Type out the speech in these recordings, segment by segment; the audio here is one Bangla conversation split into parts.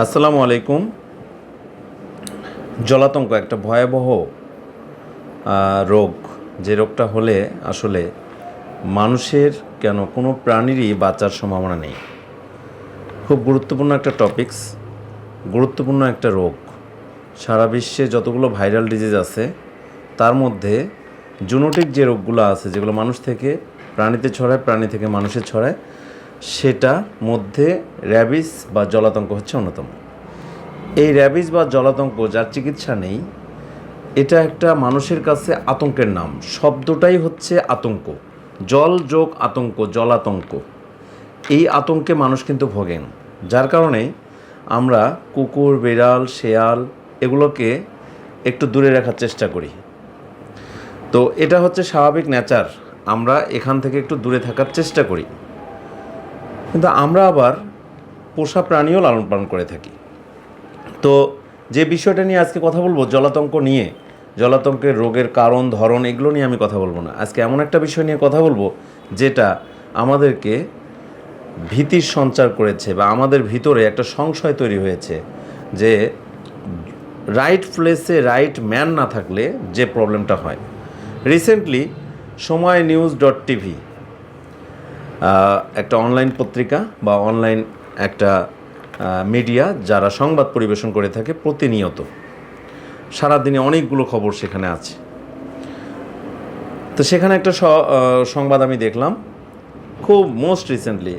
আসসালামু আলাইকুম। জলাতঙ্ক একটা ভয়াবহ রোগ। যে রোগটা হলে আসলে মানুষের কেন কোনো প্রাণীরই বাঁচার সম্ভাবনা নেই। খুব গুরুত্বপূর্ণ একটা টপিকস গুরুত্বপূর্ণ একটা রোগ। সারা বিশ্বে যতগুলো ভাইরাল ডিজিজ আছে, তার মধ্যে জুনোটিক যে রোগগুলো আছে, যেগুলো মানুষ থেকে প্রাণীতে ছড়ায়, প্রাণী থেকে মানুষে ছড়ায় সেটা মধ্যে র্যাবিস বা জলাতঙ্ক হচ্ছে অন্যতম। এই র্যাবিস বা জলাতঙ্ক যার চিকিৎসা নেই, এটা একটা মানুষের কাছে আতঙ্কের নাম। শব্দটাই হচ্ছে আতঙ্ক। জল যোগ আতঙ্ক, জলাতঙ্ক। এই আতঙ্কে মানুষ কিন্তু ভোগেন। যার কারণে আমরা কুকুর, বিড়াল, শেয়াল এগুলোকে একটু দূরে রাখার চেষ্টা করি। তো এটা হচ্ছে স্বাভাবিক নেচার। আমরা এখান থেকে একটু দূরে থাকার চেষ্টা করি। কিন্তু আমরা আবার পোষা প্রাণীও লালন পালন করে থাকি। তো যে বিষয়টা নিয়ে আজকে কথা বলব, জলাতঙ্ক নিয়ে, জলাতঙ্কের রোগের কারণ, ধরন, এগুলো নিয়ে আমি কথা বলব না। আজকে এমন একটা বিষয় নিয়ে কথা বলব, যেটা আমাদেরকে ভীতির সঞ্চার করেছে বা আমাদের ভিতরে একটা সংশয় তৈরি হয়েছে যে রাইট প্লেসে রাইট ম্যান না থাকলে যে প্রবলেমটা হয়। Recently Somoy news dot TV একটা অনলাইন পত্রিকা বা অনলাইন একটা মিডিয়া যারা সংবাদ পরিবেশন করে থাকে প্রতিনিয়ত। সারাদিনে অনেকগুলো খবর সেখানে আছে। তো সেখানে একটা সংবাদ আমি দেখলাম, খুব মোস্ট রিসেন্টলি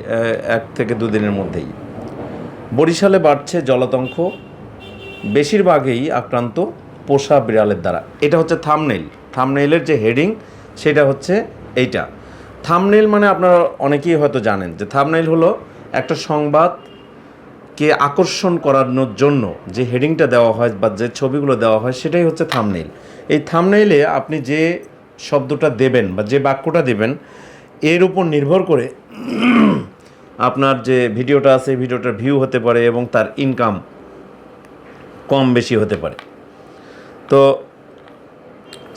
এক থেকে দুদিনের মধ্যেই। বরিশালে বাড়ছে জলাতঙ্ক, বেশিরভাগই আক্রান্ত পোষা বিড়ালের দ্বারা। এটা হচ্ছে থামনেইল থামনেইলের যে হেডিং সেটা হচ্ছে এইটা। থামনেইল মানে আপনারা অনেকেই হয়তো জানেন যে থামনেইল হলো একটা সংবাদকে আকর্ষণ করানোর জন্য যে হেডিংটা দেওয়া হয় বা যে ছবিগুলো দেওয়া হয় সেটাই হচ্ছে থামনেইল। এই থামনেইলে আপনি যে শব্দটা দেবেন বা যে বাক্যটা দেবেন, এর উপর নির্ভর করে আপনার যে ভিডিওটা আছে ভিডিওটার ভিউ হতে পারে এবং তার ইনকাম কম বেশি হতে পারে। তো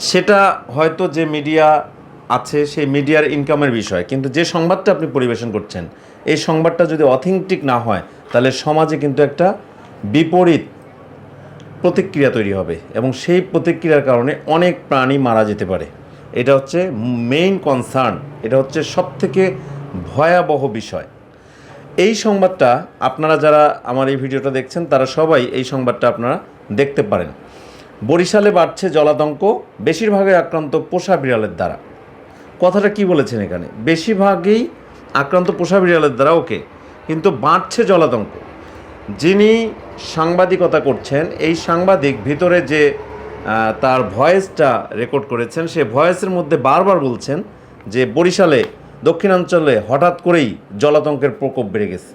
সেটা হয়তো যে মিডিয়া আছে সেই মিডিয়ার ইনকামের বিষয়। কিন্তু যে সংবাদটা আপনি পরিবেশন করছেন, এই সংবাদটা যদি অথেন্টিক না হয়, তাহলে সমাজে কিন্তু একটা বিপরীত প্রতিক্রিয়া তৈরি হবে এবং সেই প্রতিক্রিয়ার কারণে অনেক প্রাণী মারা যেতে পারে। এটা হচ্ছে মেইন কনসার্ন এটা হচ্ছে সবথেকে ভয়াবহ বিষয়। এই সংবাদটা আপনারা যারা আমার এই ভিডিওটা দেখছেন, তারা সবাই এই সংবাদটা আপনারা দেখতে পারেন। বরিশালে বাড়ছে জলাতঙ্ক, বেশিরভাগই আক্রান্ত পোষা বিড়ালের দ্বারা। কথাটা কি বলেছেন এখানে? বেশিরভাগই আক্রান্ত পোষা বিড়ালের দ্বারা ওকে, কিন্তু বাড়ছে জলাতঙ্ক। যিনি সাংবাদিকতা করছেন, এই সাংবাদিক ভিতরে যে তার ভয়েসটা রেকর্ড করেছেন, সে ভয়েসের মধ্যে বারবার বলছেন যে, বরিশালে, দক্ষিণাঞ্চলে হঠাৎ করেই জলাতঙ্কের প্রকোপ বেড়ে গেছে।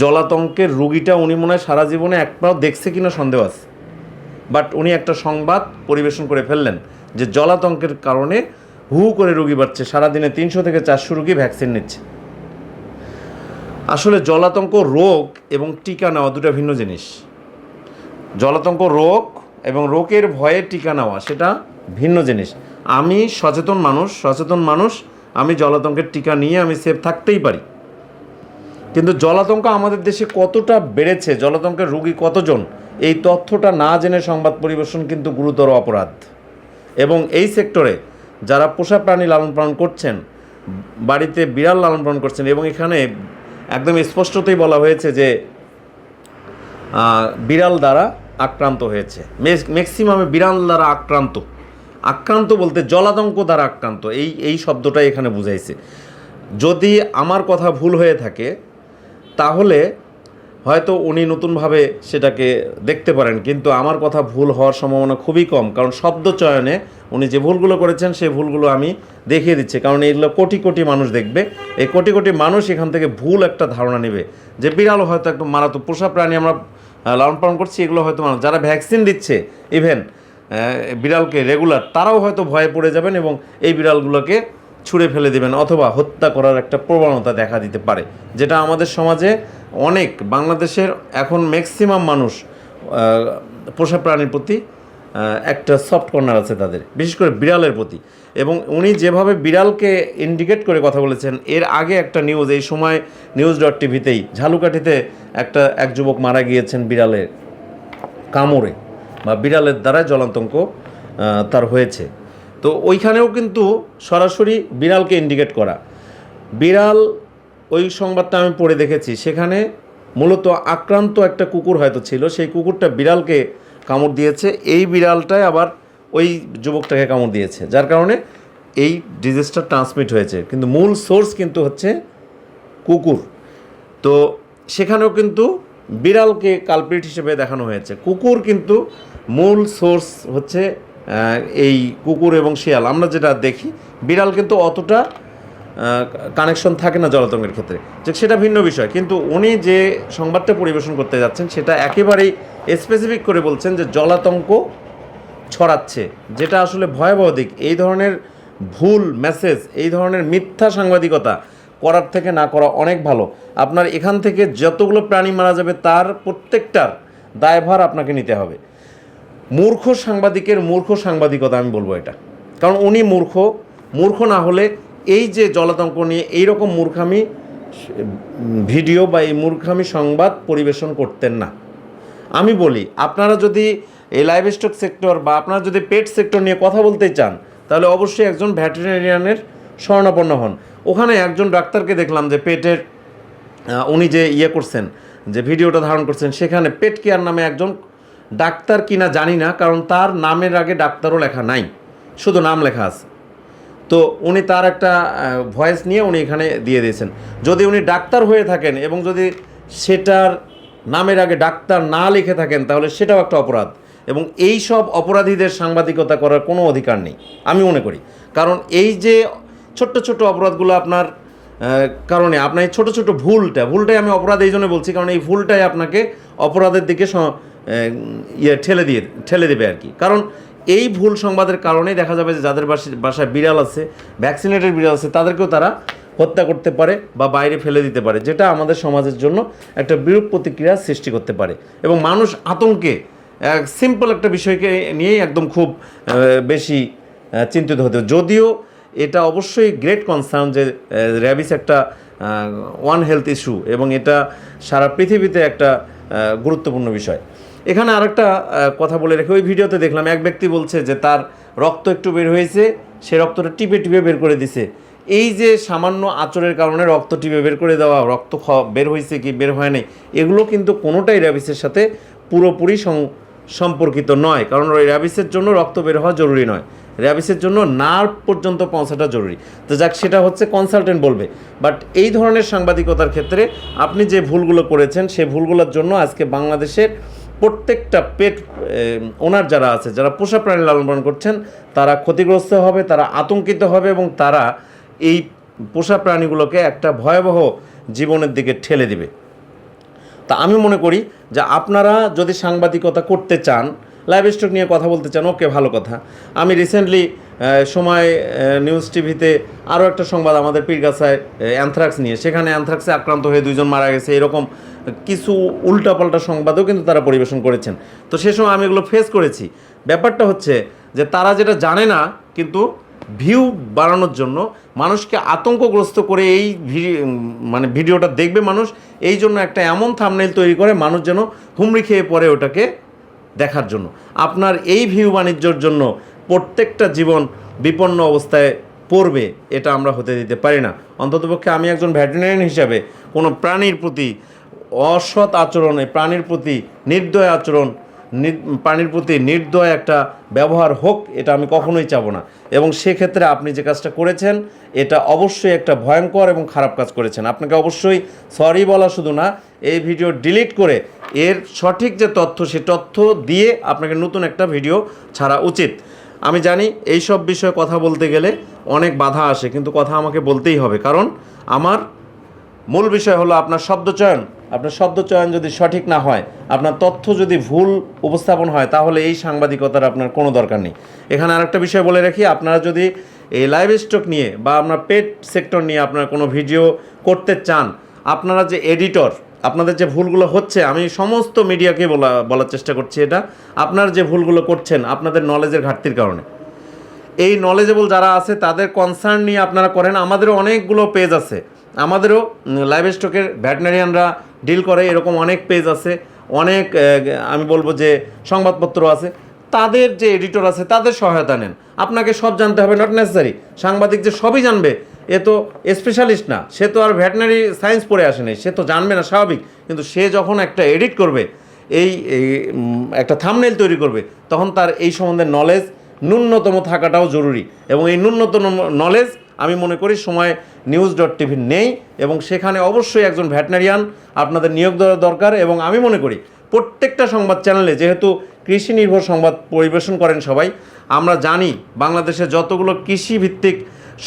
জলাতঙ্কের রুগীটা উনি মনে হয় সারা জীবনে একবারও দেখছে কিনা সন্দেহ আছে। বাট উনি একটা সংবাদ পরিবেশন করে ফেললেন। যে জলাতঙ্কের কারণে হু করে রুগী বাড়ছে। সারাদিনে তিনশো থেকে চারশো রুগী ভ্যাকসিন নিচ্ছে। আসলে জলাতঙ্ক রোগ এবং টিকা নেওয়া দুটো ভিন্ন জিনিস। জলাতঙ্ক রোগ এবং রোগের ভয়ে টিকা নেওয়া সেটা ভিন্ন জিনিস। আমি সচেতন মানুষ সচেতন মানুষ, আমি জলাতঙ্কের টিকা নিয়ে আমি সেফ থাকতেই পারি। কিন্তু জলাতঙ্ক আমাদের দেশে কতটা বেড়েছে, জলাতঙ্কের রোগী কতজন, এই তথ্যটা না জেনে সংবাদ পরিবেশন কিন্তু গুরুতর অপরাধ। এবং এই সেক্টরে যারা পোষা প্রাণী লালন পালন করছেন, বাড়িতে বিড়াল লালন পালন করছেন এবং এখানে একদম স্পষ্টতই বলা হয়েছে যে বিড়াল দ্বারা আক্রান্ত হয়েছে। ম্যাক্সিমামে বিড়াল দ্বারা আক্রান্ত। আক্রান্ত বলতে জলাতঙ্ক দ্বারা আক্রান্ত। এই এই শব্দটাই এখানে বুঝাইছে। যদি আমার কথা ভুল হয়ে থাকে, তাহলে হয়তো উনি নতুনভাবে সেটাকে দেখতে পারেন, কিন্তু আমার কথা ভুল হওয়ার সম্ভাবনা খুবই কম, কারণ শব্দ চয়নে উনি যে ভুলগুলো করেছেন, সেই ভুলগুলো আমি দেখিয়ে দিচ্ছি, কারণ এগুলো কোটি কোটি মানুষ দেখবে, এই কোটি কোটি মানুষ এখান থেকে ভুল একটা ধারণা নেবে, যে বিড়াল হয়তো একটু মারাত্মক পোষা প্রাণী আমরা লালন পালন করছি, এগুলো হয়তো মানুষ, যারা ভ্যাকসিন দিচ্ছে ইভেন বিড়ালকে রেগুলার তারাও হয়তো ভয়ে পড়ে যাবেন এবং এই বিড়ালগুলোকে ছুঁড়ে ফেলে দেবেন অথবা হত্যা করার একটা প্রবণতা দেখা দিতে পারে। যেটা আমাদের সমাজে অনেক, বাংলাদেশের এখন ম্যাক্সিমাম মানুষ পোষা প্রাণীর প্রতি একটা সফট কর্নার আছে তাদের, বিশেষ করে বিড়ালের প্রতি। এবং উনি যেভাবে বিড়ালকে ইন্ডিকেট করে কথা বলেছেন, এর আগে একটা নিউজ এই সময় নিউজ ডট টিভিতেই ঝালুকাঠিতে একটা, এক যুবক মারা গিয়েছেন বিড়ালের কামড়ে, বা বিড়ালের দ্বারা জলাতঙ্ক তার হয়েছে। তো ওইখানেও কিন্তু সরাসরি বিড়ালকে ইন্ডিকেট করা। বিড়াল, ওই সংবাদটা আমি পড়ে দেখেছি, সেখানে মূলত আক্রান্ত একটা কুকুর হয়তো ছিল, সেই কুকুরটা বিড়ালকে কামড় দিয়েছে, এই বিড়ালটাই আবার ওই যুবকটাকে কামড় দিয়েছে, যার কারণে এই ডিজিজটা ট্রান্সমিট হয়েছে। কিন্তু মূল সোর্স কিন্তু হচ্ছে কুকুর। তো সেখানেও কিন্তু বিড়ালকে কালপ্রিট হিসেবে দেখানো হয়েছে। কুকুর কিন্তু মূল সোর্স হচ্ছে এই কুকুর এবং শিয়াল। আমরা যেটা দেখি, বিড়াল কিন্তু অতটা কানেকশন থাকে না জলাতঙ্কের ক্ষেত্রে। যে সেটা ভিন্ন বিষয়। কিন্তু উনি যে সংবাদটা পরিবেশন করতে যাচ্ছেন, সেটা একেবারেই স্পেসিফিক করে বলছেন যে জলাতঙ্ক ছড়াচ্ছে, যেটা আসলে ভয়াবহ দিক। এই ধরনের ভুল মেসেজ এই ধরনের মিথ্যা সাংবাদিকতা করার থেকে না করা অনেক ভালো। আপনার এখান থেকে যতগুলো প্রাণী মারা যাবে, তার প্রত্যেকটার দায়ভার আপনাকে নিতে হবে। মূর্খ সাংবাদিকের মূর্খ সাংবাদিকতা আমি বলব এটা। কারণ উনি মূর্খ মূর্খ না হলে এই যে জলাতঙ্ক নিয়ে এইরকম মূর্খামি, ভিডিও বা এই মূর্খামি সংবাদ পরিবেশন করতেন না। আমি বলি, আপনারা যদি এই লাইভ স্টক সেক্টর বা আপনারা যদি পেট সেক্টর নিয়ে কথা বলতে চান, তাহলে অবশ্যই একজন ভ্যাটেরিনারিয়ানের স্বর্ণাপন্ন হন। ওখানে একজন ডাক্তারকে দেখলাম যে পেটের উনি যে ইয়ে করছেন, যে ভিডিওটা ধারণ করছেন, সেখানে পেট কেয়ার নামে একজন ডাক্তার কিনা জানি না, কারণ তার নামের আগে ডাক্তারও লেখা নাই, শুধু নাম লেখা আছে। তো উনি তার একটা ভয়েস নিয়ে উনি এখানে দিয়ে দিয়েছেন। যদি উনি ডাক্তার হয়ে থাকেন এবং যদি সেটার নামের আগে ডাক্তার না লিখে থাকেন, তাহলে সেটাও একটা অপরাধ। এবং এই সব অপরাধীদের সাংবাদিকতা করার কোনো অধিকার নেই, আমি মনে করি। কারণ এই যে ছোট্ট ছোট্ট অপরাধগুলো আপনার কারণে, আপনার এই ছোটো ছোটো ভুলটা, ভুলটাই আমি অপরাধ এই জন্য বলছি, কারণ এই ভুলটাই আপনাকে অপরাধের দিকে ইয়ে ঠেলে দিয়ে ঠেলে দেবে আর কি। কারণ এই ভুল সংবাদের কারণেই দেখা যাবে যে যাদের বাসি- বাসায় বিড়াল আছে ভ্যাকসিনেটেড বিড়াল আছে, তাদেরকেও তারা হত্যা করতে পারে বা বাইরে ফেলে দিতে পারে, যেটা আমাদের সমাজের জন্য একটা বিরূপ প্রতিক্রিয়া সৃষ্টি করতে পারে। এবং মানুষ আতঙ্কে সিম্পল একটা বিষয়কে নিয়েই একদম খুব বেশি চিন্তিত হতে যদিও এটা অবশ্যই গ্রেট কনসার্ন যে র্যাবিস একটা ওয়ান হেলথ ইস্যু এবং এটা সারা পৃথিবীতে একটা গুরুত্বপূর্ণ বিষয়। এখানে আরেকটা কথা বলে রেখে ওই ভিডিওতে দেখলাম, এক ব্যক্তি বলছে যে তার রক্ত একটু বের হয়েছে, সে রক্তটা টিপে টিপে বের করে দিছে। এই যে সামান্য আচরের কারণে রক্ত টিপে বের করে দেওয়া, রক্ত বের হয়েছে কি বের হয় নাই, এগুলো কিন্তু কোনোটাই র্যাবিসের সাথে পুরোপুরি সম্পর্কিত নয়। কারণ ওই র্যাবিসের জন্য রক্ত বের হওয়া জরুরি নয়। র্যাবিসের জন্য নার্ভ পর্যন্ত পৌঁছাটা জরুরি। তো যাক, সেটা হচ্ছে কনসালটেন্ট বলবে। বাট এই ধরনের সাংবাদিকতার ক্ষেত্রে আপনি যে ভুলগুলো করেছেন, সে ভুলগুলোর জন্য আজকে বাংলাদেশের প্রত্যেকটা পেট ওনার যারা আছে, যারা পোষা প্রাণী লালন পালন করছেন, তারা ক্ষতিগ্রস্ত হবে, তারা আতঙ্কিত হবে এবং তারা এই পোষা প্রাণীগুলোকে একটা ভয়াবহ জীবনের দিকে ঠেলে দিবে। তা আমি মনে করি যে আপনারা যদি সাংবাদিকতা করতে চান লাইভ স্টক নিয়ে কথা বলতে চান, ওকে, ভালো কথা। আমি রিসেন্টলি সময় নিউজ টিভিতে আরও একটা সংবাদ আমাদের পীরগাছায় অ্যানথ্রাক্স নিয়ে। সেখানে অ্যানথ্রাক্সে আক্রান্ত হয়ে দুইজন মারা গেছে। এরকম কিছু উল্টাপাল্টা সংবাদও কিন্তু তারা পরিবেশন করেছেন। তো সে সময় আমি এগুলো ফেস করেছি। ব্যাপারটা হচ্ছে যে তারা যেটা জানে না, কিন্তু ভিউ বাড়ানোর জন্য মানুষকে আতঙ্কগ্রস্ত করে এই মানে ভিডিওটা দেখবে মানুষ। এই জন্য একটা এমন থামনেল তৈরি করে মানুষ যেন হুমড়ি খেয়ে পড়ে ওটাকে দেখার জন্য। আপনার এই ভিউ বাণিজ্যর জন্য প্রত্যেকটা জীবন বিপন্ন অবস্থায় পড়বে, এটা আমরা হতে দিতে পারি না। অন্ততপক্ষে আমি একজন ভেটেরিনারিয়ান হিসাবে কোনো প্রাণীর প্রতি অসৎ আচরণে প্রাণীর প্রতি নির্দয় আচরণ প্রাণীর প্রতি নির্দয় একটা ব্যবহার হোক, এটা আমি কখনোই চাবো না। এবং সেক্ষেত্রে আপনি যে কাজটা করেছেন, এটা অবশ্যই একটা ভয়ঙ্কর এবং খারাপ কাজ করেছেন। আপনাকে অবশ্যই সরি বলা শুধু না, এই ভিডিও ডিলিট করে এর সঠিক যে তথ্য, সে তথ্য দিয়ে আপনাকে নতুন একটা ভিডিও ছাড়া উচিত। আমি জানি এই সব বিষয়ে কথা বলতে গেলে অনেক বাধা আসে, কিন্তু কথা আমাকে বলতেই হবে। কারণ আমার মূল বিষয় হলো আপনার শব্দচয়ন আপনার শব্দচয়ন যদি সঠিক না হয়, আপনার তথ্য যদি ভুল উপস্থাপন হয়, তাহলে এই সাংবাদিকতার আপনার কোনো দরকার নেই। এখানে আরেকটা বিষয় বলে রাখি, আপনারা যদি এই লাইভ স্টক নিয়ে বা আপনার পেট সেক্টর নিয়ে আপনার কোনো ভিডিও করতে চান, আপনারা যে এডিটর আপনাদের যে ভুলগুলো হচ্ছে, আমি সমস্ত মিডিয়াকে বলা, বলার চেষ্টা করছি এটা। আপনার যে ভুলগুলো করছেন, আপনাদের নলেজের ঘাটতির কারণে। এই নলেজেবল যারা আছে, তাদের কনসার্ন নিয়ে আপনারা করেন। আমাদেরও অনেকগুলো পেজ আছে। আমাদেরও লাইভ স্টকের ভ্যাটেনারিয়ানরা ডিল করে, এরকম অনেক পেজ আছে। অনেক আমি বলব যে সংবাদপত্র আছে। তাদের যে এডিটর আছে, তাদের সহায়তা নেন। আপনাকে সব জানতে হবে নট নেসেসারি সাংবাদিক যে সবই জানবে। এ তো স্পেশালিস্ট না, সে তো আর ভ্যাটেনারি সায়েন্স পড়ে আসেনি সে তো জানবে না, স্বাভাবিক। কিন্তু সে যখন একটা এডিট করবে, এই একটা থামনেল তৈরি করবে, তখন তার এই সম্বন্ধে নলেজ ন্যূনতম থাকাটাও জরুরি। এবং এই ন্যূনতম নলেজ আমি মনে করি, সময় নিউজ ডট টিভি নেই, এবং সেখানে অবশ্যই একজন ভ্যাটেনারিয়ান আপনাদের নিয়োগ দেওয়া দরকার। এবং আমি মনে করি, প্রত্যেকটা সংবাদ চ্যানেলে যেহেতু কৃষি নির্ভর সংবাদ পরিবেশন করেন সবাই, আমরা জানি বাংলাদেশে যতগুলো কৃষি ভিত্তিক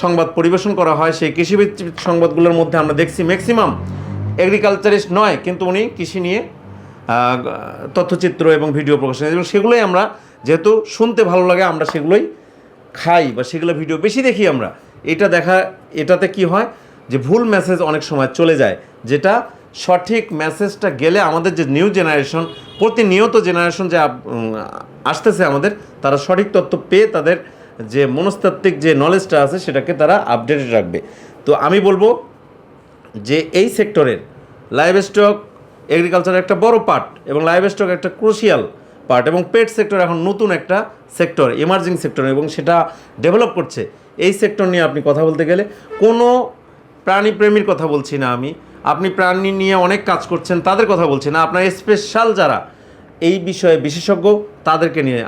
সংবাদ পরিবেশন করা হয়, সেই কৃষিভিত্তিক সংবাদগুলোর মধ্যে আমরা দেখছি ম্যাক্সিমাম এগ্রিকালচারিস্ট নয়, কিন্তু উনি কৃষি নিয়ে তথ্যচিত্র এবং ভিডিও প্রকাশন এবং সেগুলোই আমরা যেহেতু শুনতে ভালো লাগে, আমরা সেগুলোই খাই বা সেগুলো ভিডিও বেশি দেখি আমরা। এটা দেখা, এটাতে কি হয় যে ভুল মেসেজ অনেক সময় চলে যায়, যেটা সঠিক মেসেজটা গেলে আমাদের যে নিউ জেনারেশন প্রতিনিয়ত জেনারেশন যে আসতেছে আমাদের, তারা সঠিক তথ্য পেয়ে তাদের যে মনস্তাত্ত্বিক যে নলেজটা আছে সেটাকে তারা আপডেটেড রাখবে। তো আমি বলব যে এই সেক্টরের লাইভ স্টক এগ্রিকালচার একটা বড় পার্ট এবং লাইভ স্টক একটা ক্রুশিয়াল পার্ট এবং পেট সেক্টর এখন নতুন একটা সেক্টর এমার্জিং সেক্টর এবং সেটা ডেভেলপ করছে। এই সেক্টর নিয়ে আপনি কথা বলতে গেলে কোনো প্রাণীপ্রেমীর কথা বলছি না আমি। আপনি প্রাণী নিয়ে অনেক কাজ করছেন, তাদের কথা বলছি না। আপনার স্পেশাল যারা, এই বিষয়ে বিশেষজ্ঞ তাদেরকে নিয়ে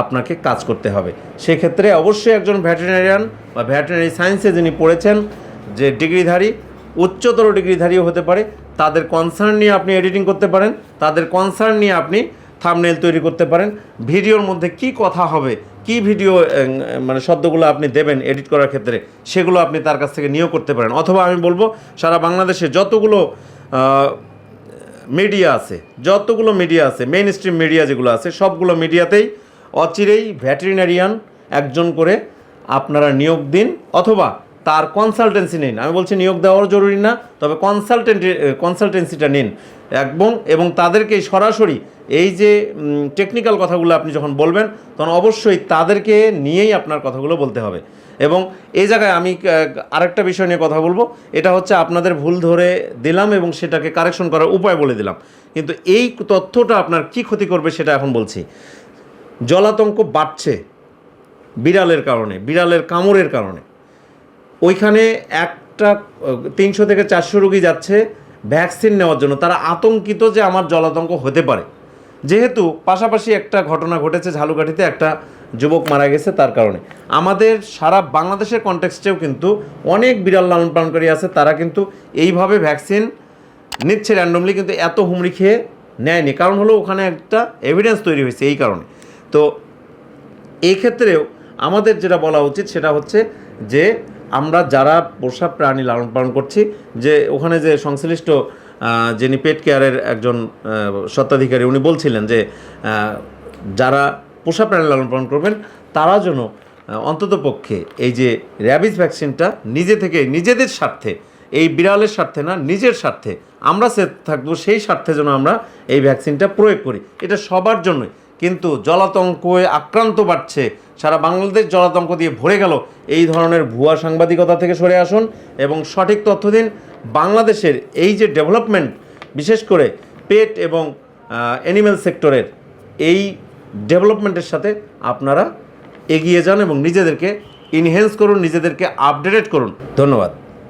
আপনাকে কাজ করতে হবে। সেক্ষেত্রে অবশ্যই একজন ভ্যাটেরিনারিয়ান বা ভ্যাটেরিনারি সায়েন্সে যিনি পড়েছেন, যে ডিগ্রিধারী, উচ্চতর ডিগ্রিধারীও হতে পারে, তাদের কনসার্ন নিয়ে আপনি এডিটিং করতে পারেন, তাদের কনসার্ন নিয়ে আপনি থামনেল তৈরি করতে পারেন, ভিডিওর মধ্যে কি কথা হবে, কি ভিডিও মানে শব্দগুলো আপনি দেবেন এডিট করার ক্ষেত্রে, সেগুলো আপনি তার কাছ থেকে নিয়োগ করতে পারেন। অথবা আমি বলব, সারা বাংলাদেশে যতগুলো মিডিয়া আছে, যতগুলো মিডিয়া আছে মেইন স্ট্রিম মিডিয়া যেগুলো আছে, সবগুলো মিডিয়াতেই অচিরেই ভ্যাটেরিনারিয়ান একজন করে আপনারা নিয়োগ দিন অথবা তার কনসালটেন্সি নিন। আমি বলছি নিয়োগ দেওয়াও জরুরি না, তবে কনসালটেন্ট কনসালটেন্সিটা নিন। এবং এবং তাদেরকে সরাসরি এই যে টেকনিক্যাল কথাগুলো আপনি যখন বলবেন, তখন অবশ্যই তাদেরকে নিয়েই আপনার কথাগুলো বলতে হবে। এবং এই জায়গায় আমি আরেকটা বিষয় নিয়ে কথা বলব। এটা হচ্ছে আপনাদের ভুল ধরে দিলাম এবং সেটাকে কারেকশন করার উপায় বলে দিলাম। কিন্তু এই তথ্যটা আপনার কি ক্ষতি করবে সেটা এখন বলছি। জলাতঙ্ক বাড়ছে বিড়ালের কারণে, বিড়ালের কামড়ের কারণে। ওইখানে একটা, তিনশো থেকে চারশো রুগী যাচ্ছে ভ্যাকসিন নেওয়ার জন্য। তারা আতঙ্কিত যে আমার জলাতঙ্ক হতে পারে। যেহেতু পাশাপাশি একটা ঘটনা ঘটেছে ঝালুকাঠিতে, একটা যুবক মারা গেছে তার কারণে। আমাদের সারা বাংলাদেশের কনটেক্সটেও কিন্তু অনেক বিড়াল লালন পালনকারী আছে, তারা কিন্তু এইভাবে ভ্যাকসিন নিচ্ছে র্যান্ডমলি কিন্তু এত হুমড়ি খেয়ে নেয়নি। কারণ হলো ওখানে একটা এভিডেন্স তৈরি হয়েছে এই কারণে। তো এই ক্ষেত্রেও আমাদের যেটা বলা উচিত সেটা হচ্ছে যে আমরা যারা পোষা প্রাণী লালন পালন করছি, যে ওখানে যে সংশ্লিষ্ট যিনি পেট কেয়ারের একজন স্বত্বাধিকারী উনি বলছিলেন যে যারা পোষা প্রাণী লালন পালন করবেন তারা যেন অন্তত পক্ষে এই যে র্যাবিস ভ্যাকসিনটা নিজে থেকে নিজেদের স্বার্থে, এই বিড়ালের স্বার্থে না, নিজের স্বার্থে আমরা সেফ থাকব, সেই স্বার্থে যেন আমরা এই ভ্যাকসিনটা প্রয়োগ করি। এটা সবার জন্যই। কিন্তু জলাতঙ্কয়ে আক্রান্ত বাড়ছে। সারা বাংলাদেশ জলাতঙ্ক দিয়ে ভরে গেল। এই ধরনের ভুয়া সাংবাদিকতা থেকে সরে আসুন এবং সঠিক তথ্য দিন বাংলাদেশের এই যে ডেভেলপমেন্ট, বিশেষ করে পেট এবং অ্যানিম্যাল সেক্টরের এই ডেভেলপমেন্টের সাথে আপনারা এগিয়ে যান এবং নিজেদেরকে ইনহেন্স করুন, নিজেদেরকে আপডেটেড করুন। ধন্যবাদ।